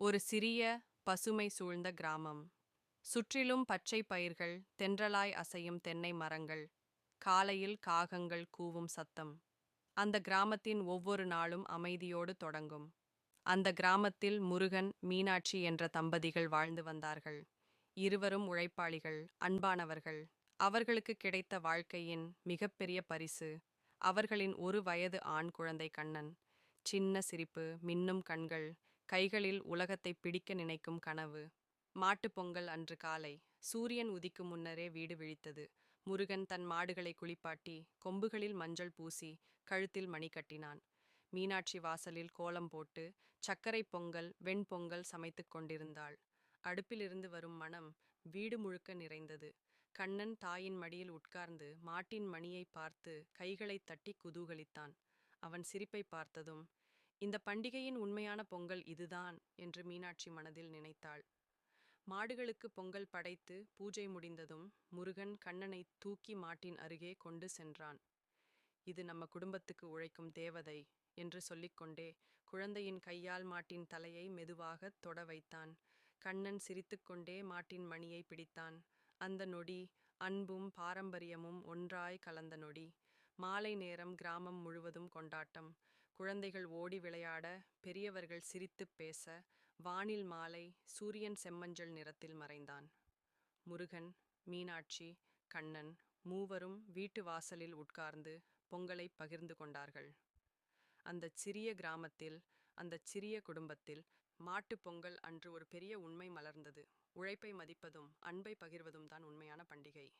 ஒரு சிறிய பசுமை சூழ்ந்த கிராமம். சுற்றிலும் பச்சை பயிர்கள் தென்றலாய் அசையும் தென்னை மரங்கள் காலையில் காகங்கள் கூவும் சத்தம். அந்த கிராமத்தின் ஒவ்வொரு நாளும் அமைதியோடு தொடங்கும். அந்த கிராமத்தில் முருகன் மீனாட்சி என்ற தம்பதிகள் வாழ்ந்து வந்தார்கள். இருவரும் உழைப்பாளிகள் அன்பானவர்கள். அவர்களுக்கு கிடைத்த வாழ்க்கையின் மிகப்பெரிய பரிசு அவர்களின் ஒரு வயது ஆண் குழந்தை கண்ணன். சின்ன சிரிப்பு மின்னும் கண்கள் கைகளில் உலகத்தை பிடிக்க நினைக்கும் கனவு. மாட்டுப் பொங்கல் அன்று காலை சூரியன் உதிக்கும் முன்னரே வீடு விழித்தது. முருகன் தன் மாடுகளை குளிப்பாட்டி கொம்புகளில் மஞ்சள் பூசி கழுத்தில் மணி கட்டினான். மீனாட்சி வாசலில் கோலம் போட்டு சர்க்கரை பொங்கல் வெண்பொங்கல் சமைத்துக் கொண்டிருந்தாள். அடுப்பிலிருந்து வரும் மணம் வீடு முழுக்க நிறைந்தது. கண்ணன் தாயின் மடியில் உட்கார்ந்து மாட்டின் மணியை பார்த்து கைகளைத் தட்டி குதூகலித்தான். அவன் சிரிப்பை பார்த்ததும் இந்த பண்டிகையின் உண்மையான பொங்கல் இதுதான் என்று மீனாட்சி மனதில் நினைத்தாள். மாடுகளுக்கு பொங்கல் படைத்து பூஜை முடிந்ததும் முருகன் கண்ணனை தூக்கி மாட்டின் அருகே கொண்டு சென்றான். இது நம்ம குடும்பத்துக்கு உழைக்கும் தேவதை என்று சொல்லிக்கொண்டே குழந்தையின் கையால் மாட்டின் தலையை மெதுவாகத் தொட வைத்தான். கண்ணன் சிரித்துக்கொண்டே மாட்டின் மணியை பிடித்தான். அந்த நொடி அன்பும் பாரம்பரியமும் ஒன்றாய் கலந்த நொடி. மாலை நேரம் கிராமம் முழுவதும் கொண்டாட்டம். குழந்தைகள் ஓடி விளையாட பெரியவர்கள் சிரித்துப் பேச வானில் மாலை சூரியன் செம்மஞ்சள் நிறத்தில் மறைந்தான். முருகன் மீனாட்சி கண்ணன் மூவரும் வீட்டு வாசலில் உட்கார்ந்து பொங்கலை பகிர்ந்து கொண்டார்கள். அந்தச் சிறிய கிராமத்தில் அந்தச் சிறிய குடும்பத்தில் மாட்டுப் பொங்கல் அன்று ஒரு பெரிய உண்மை மலர்ந்தது. உழைப்பை மதிப்பதும் அன்பை பகிர்வதும் தான் உண்மையான பண்டிகை.